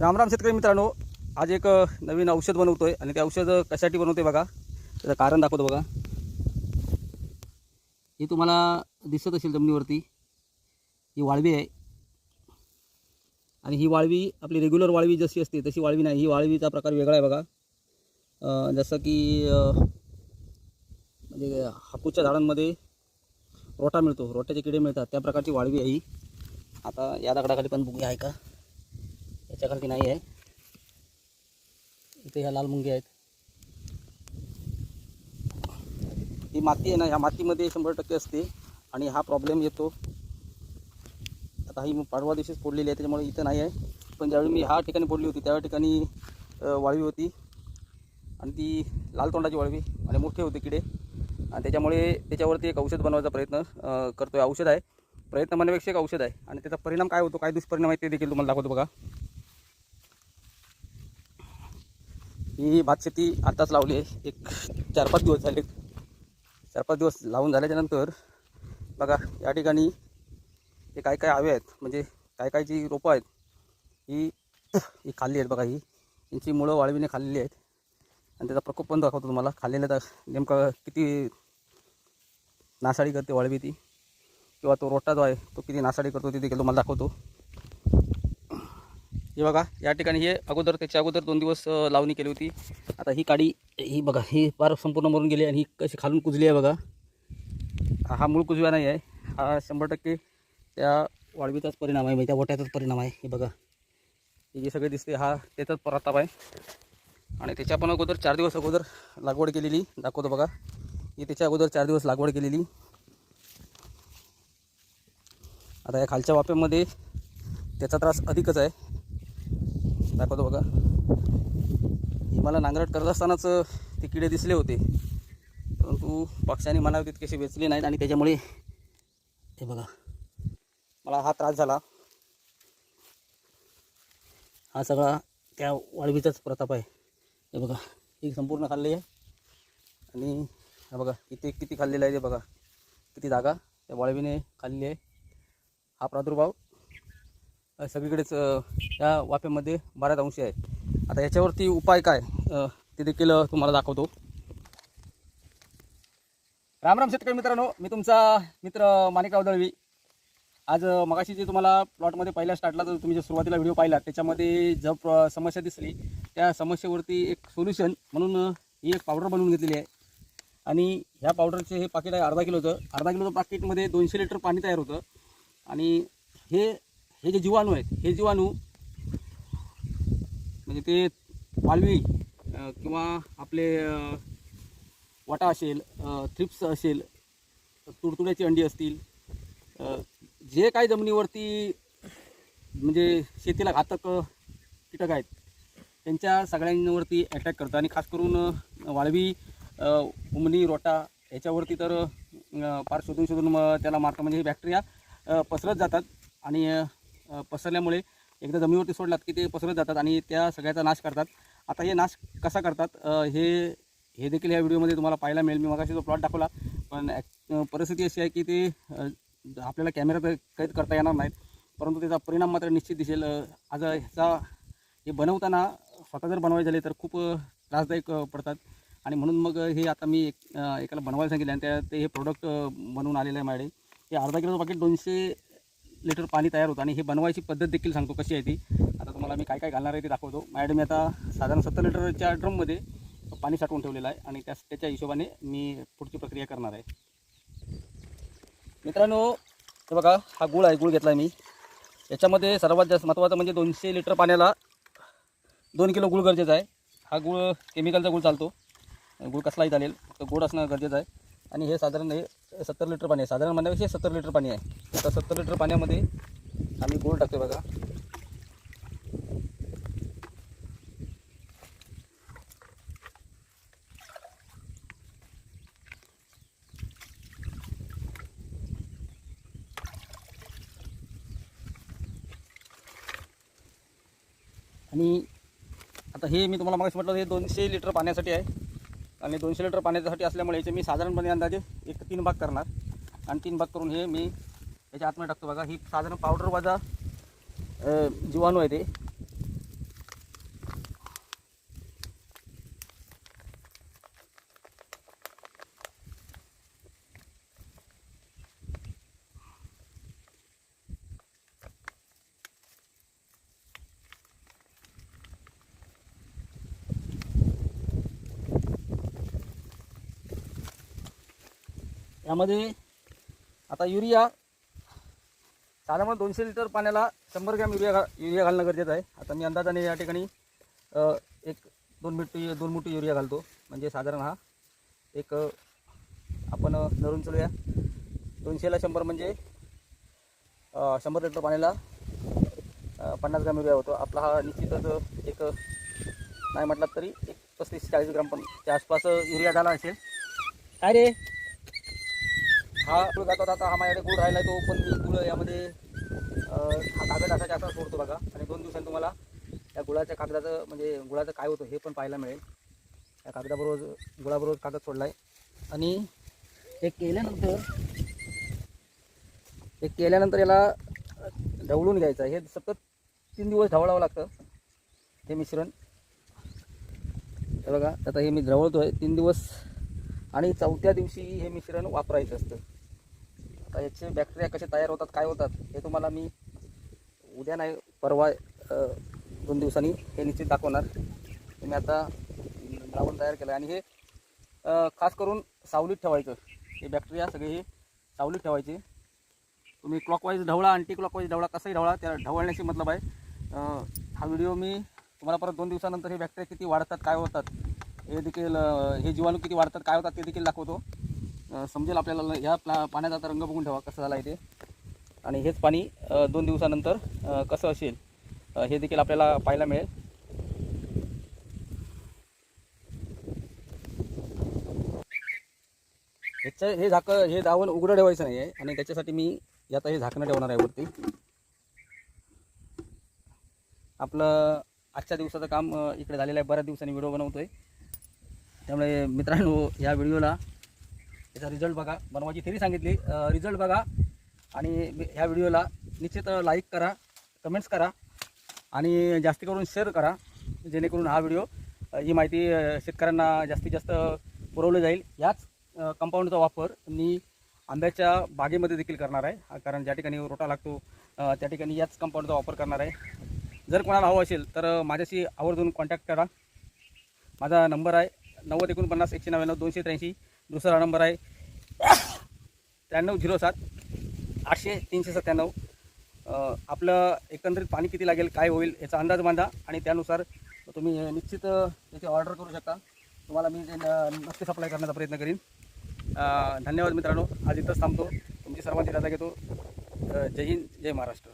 रामराम शेतकरी मित्रांनो आज एक नवीन औषध बनवतोय आणि ते औषध कशासाठी बनवतोय बघा. त्याचं कारण दाखवतो बघा. हे तुम्हाला दिसत असेल जमिनीवरती. ही वाळवी आहे. आणि ही वाळवी आपली रेग्युलर वाळवी जशी असते तशी वाळवी नाही. ही वाळवीचा प्रकार वेगळा आहे बघा. जसं की म्हणजे हापूसच्या झाडांमध्ये रोटा मिळतो. रोट्याचे किडे मिळतात. त्या प्रकारची वाळवी आहे ही. आता या दगडाखाली पण बुगी आहे का त्याच्याखालती नाही आहे. इथे ह्या लाल मुंगी आहेत. ही माती आहे ना ह्या मातीमध्ये शंभर टक्के असते आणि हा प्रॉब्लेम येतो. आता ही पाडवा दिवशीच फोडलेली आहे त्याच्यामुळे इथं नाही आहे. पण ज्यावेळी मी ह्या ठिकाणी फोडली होती त्या ठिकाणी वाळवी होती. आणि ती लाल तोंडाची वाळवी आणि मोठे होते किडे. आणि त्याच्यामुळे त्याच्यावरती एक औषध बनवायचा प्रयत्न करतो आहे औषध आहे. प्रयत्न म्हणण्यापेक्षा एक औषध आहे. आणि त्याचा परिणाम काय होतो काय दुष्परिणाम आहे ते देखील तुम्हाला दाखवतो बघा. ही भात शेती लावली आहे. एक चार पाच दिवस झाले. चार पाच दिवस लावून झाल्याच्यानंतर बघा या ठिकाणी हे काय काय हवे आहेत म्हणजे काय काय जी रोपं आहेत ही ही खाल्ली आहेत बघा ही. यांची मुळं वाळवीने खाल्लेली आहेत. आणि त्याचा प्रकोप पण दाखवतो तुम्हाला. खाल्लेलं तर नेमकं किती नासाडी करते वाळवी ती. किंवा तो रोटा जो आहे तो किती नासाडी करतो ते देखील तुम्हाला दाखवतो. हे बघा या ठिकाणी हे अगोदर त्याच्या अगोदर दोन दिवस लावणी केली होती. आता ही काडी ही बघा ही फार संपूर्ण मरून गेली आणि ही कशी खालून कुजली आहे बघा. हा- मूळ कुजव्या नाही आहे. हा शंभर टक्के त्या वाळवीचाच परिणाम आहे म्हणजे त्या ओट्याचाच परिणाम आहे. हे बघा. हे जे सगळे दिसते हा त्याचाच प्रताप आहे. आणि त्याच्या पण अगोदर चार दिवस अगोदर लागवड केलेली दाखवतो बघा. ही त्याच्या अगोदर चार दिवस लागवड केलेली. आता या खालच्या वाफ्यामध्ये त्याचा त्रास अधिकच आहे. दाखवतो बघा. ही मला नांगरट करत असतानाच ते किडे दिसले होते. परंतु पक्षाने मला तितकेसे वेचले नाहीत आणि त्याच्यामुळे हे बघा मला हा त्रास झाला. हा सगळा त्या वाळवीचाच प्रताप आहे. हे बघा ही संपूर्ण खाल्ली आहे. आणि हा बघा इथे किती खाल्लेलं आहे ते बघा. किती जागा त्या वाळवीने खाल्ली आहे. हा प्रादुर्भाव सगळीकडेच या वाफ्यामध्ये बऱ्याच अंशी आहे. आता याच्यावरती उपाय काय? ते देखील तुम्हाला दाखवतो. राम राम शेतकरी मित्रांनो मी तुमचा मित्र माणिकराव दळवी. आज मगाशी जे तुम्हाला प्लॉटमध्ये पहिला स्टार्टला तर तुम्ही जे सुरुवातीला व्हिडिओ पाहिला त्याच्यामध्ये जर समस्या दिसली त्या समस्येवरती एक सोल्युशन म्हणून ही एक पावडर बनवून घेतलेली आहे. आणि ह्या पावडरचे हे पाकिट आहे अर्धा किलोचं. अर्धा किलोचं पाकिटमध्ये दोनशे लिटर पाणी तयार होतं. आणि हे हे जे जीवाणू आहेत हे जीवाणू म्हणजे ते वाळवी किंवा आपले वाटा असेल थ्रिप्स असेल तुडतुड्याची अंडी असतील जे काही जमिनीवरती म्हणजे शेतीला घातक कीटक आहेत त्यांच्या सगळ्यांवरती अटॅक करतं. आणि खास करून वाळवी उमनी रोटा याच्यावरती तर फार शोधून शोधून मग त्याला मारतं. म्हणजे हे बॅक्टेरिया पसरत जातात. आणि पसरल्यामुळे एकदा जमिनीवरती सोडलात की ते पसरत जातात आणि त्या सगळ्याचा नाश करतात. आता हे नाश कसा करतात? हे हे देखील या व्हिडिओमध्ये तुम्हाला पाहायला मिळेल. मी मगाशी जो प्लॉट दाखवला पण परिस्थिती अशी आहे की ते आपल्याला आपल्याला तर कैद करता येणार नाहीत परंतु त्याचा परिणाम मात्र निश्चित दिसेल. आज ह्याचा हे बनवताना स्वतः जर बनवायचे झाले तर खूप त्रासदायक पडतात. आणि म्हणून मग हे आता मी एक एकाला बनवायला सांगितलं आणि त्या ते हे प्रोडक्ट बनवून आलेलं आहे माझ्याकडे. हे अर्धा किलोचं पाकिट दोनशे लिटर पाणी तयार होतं आणि हे बनवायची पद्धत देखील सांगतो कशी आहे ती. आता तुम्हाला मी काय काय घालणार आहे ते दाखवतो. मॅडम मी आता साधारण सत्तर लिटरच्या ड्रममध्ये पाणी साठवून ठेवलेलं आहे आणि त्या त्याच्या हिशोबाने मी पुढची प्रक्रिया करणार आहे. मित्रांनो हे बघा हा गुळ आहे गुळ घेतला आहे मी. याच्यामध्ये सर्वात जास्त महत्त्वाचं म्हणजे दोनशे लिटर पाण्याला दोन किलो गुळ गरजेचा आहे. हा गुळ केमिकलचा गुळ चालतो. गुळ कसलाही चालेल तर गोड असणं गरजेचं आहे. आणि हे साधारण हे सत्तर लिटर पाणी आहे. साधारण म्हणण्यापेक्षा सत्तर लिटर पाणी आहे. आता सत्तर लिटर पाण्यामध्ये आम्ही गोड टाकतो बघा. आणि आता हे मी तुम्हाला मागाशी म्हटलं हे दोनशे लिटर पाण्यासाठी आहे. आणि दोनशे लिटर पाण्यासाठी असल्यामुळे याचे मी साधारणपणे अंदाजे एक तीन भाग करणार. आणि तीन भाग करून हे मी याच्या आतमध्ये टाकतो बघा. ही साधारण पावडर वजा जीवाणू आहे ते. यामध्ये आता युरिया साधारण दोनशे लिटर पाण्याला शंभर ग्रॅम युरिया घा युरिया घालणं गरजेचं आहे. आता मी अंदाजाने या ठिकाणी एक दोन मिठी दोन मुठी युरिया घालतो. म्हणजे साधारण हा एक आपण अ, धरून चलूया दोनशेला शंभर म्हणजे शंभर लिटर पाण्याला पन्नास ग्राम युरिया होतो. आपला हा निश्चितच एक नाही म्हटलं तरी एक पस्तीस चाळीस ग्राम पण त्या आसपास युरिया झाला असेल. काय रे? हा गुळ जातात आता हा माझ्याकडे गुळ राहिला तो पण मी गुळ यामध्ये हा कागद असायचा असा सोडतो बघा. आणि दोन दिवसांनी तुम्हाला त्या गुळाच्या कागदाचं म्हणजे गुळाचं काय होतं हे पण पाहायला मिळेल. त्या कागदाबरोबर गुळाबरोबर कागद सोडला आहे आणि हे केल्यानंतर हे केल्यानंतर याला ढवळून घ्यायचं आहे. हे सतत तीन दिवस ढवळावं लागतं हे मिश्रण. हे बघा आता हे मी ढवळतो आहे तीन दिवस आणि चौथ्या दिवशी हे मिश्रण वापरायचं असतं. याचे बॅक्टेरिया कसे तयार होतात काय होतात हे तुम्हाला मी उद्या नाही परवा दोन दिवसांनी हे निश्चित दाखवणार. तुम्ही आता द्रावण तयार केलं आणि हे खास करून सावलीत ठेवायचं. हे बॅक्टेरिया सगळे हे सावलीत ठेवायचे. तुम्ही क्लॉकवाईज ढवळा अँटी क्लॉकवाईज ढवळा कसाही ढवळा त्या ढवळण्याची मतलब आहे. हा व्हिडिओ मी तुम्हाला परत दोन दिवसानंतर हे बॅक्टेरिया किती वाढतात काय होतात हे देखील हे जीवाणू किती वाढतात काय होतात ते देखील दाखवतो. समजेल आपल्याला ह्या प्ला पाण्याचा आता रंग बघून ठेवा कसं झाला आहे ते आणि हेच पाणी दोन दिवसानंतर कसं असेल हे देखील आपल्याला पाहायला मिळेल. ह्याचं हे झाक हे दावण उघडं ठेवायचं नाही आहे आणि त्याच्यासाठी मी आता हे झाकणं ठेवणार आहे वरती. आपलं आजच्या दिवसाचं काम इकडे झालेलं आहे. बऱ्याच दिवसांनी व्हिडिओ बनवतोय. त्यामुळे मित्रांनो या व्हिडिओला याचा रिझल्ट बघा. बनवायची थेरी सांगितली. रिझल्ट बघा. आणि ह्या व्हिडिओला निश्चित लाईक करा कमेंट्स करा आणि जास्ती करून शेअर करा. जेणेकरून हा व्हिडिओ ही माहिती शेतकऱ्यांना जास्तीत जास्त पुरवलं जाईल. याच कंपाऊंडचा वापर मी आंब्याच्या बागेमध्ये देखील करणार आहे. कारण ज्या ठिकाणी रोटा लागतो त्या ठिकाणी याच कंपाऊंडचा वापर करणार आहे. जर कोणाला हवं असेल तर माझ्याशी आवर्जून कॉन्टॅक्ट करा. माझा नंबर आहे नव्वद एकोणपन्नास एकशे नव्याण्णव दोनशे त्र्याऐंशी. दुसरा नंबर आहे त्र्याण्णव झिरो सात आठशे तीनशे सत्त्याण्णव. आपलं एकंदरीत पाणी किती लागेल काय होईल याचा अंदाज बांधा आणि त्यानुसार तुम्ही निश्चित त्याची ऑर्डर करू शकता. तुम्हाला मी न- नक्की सप्लाय करण्याचा प्रयत्न करीन. धन्यवाद मित्रांनो. आज इथंच थांबतो. तुमची सर्वांची दादा घेतो. जय हिंद जय महाराष्ट्र.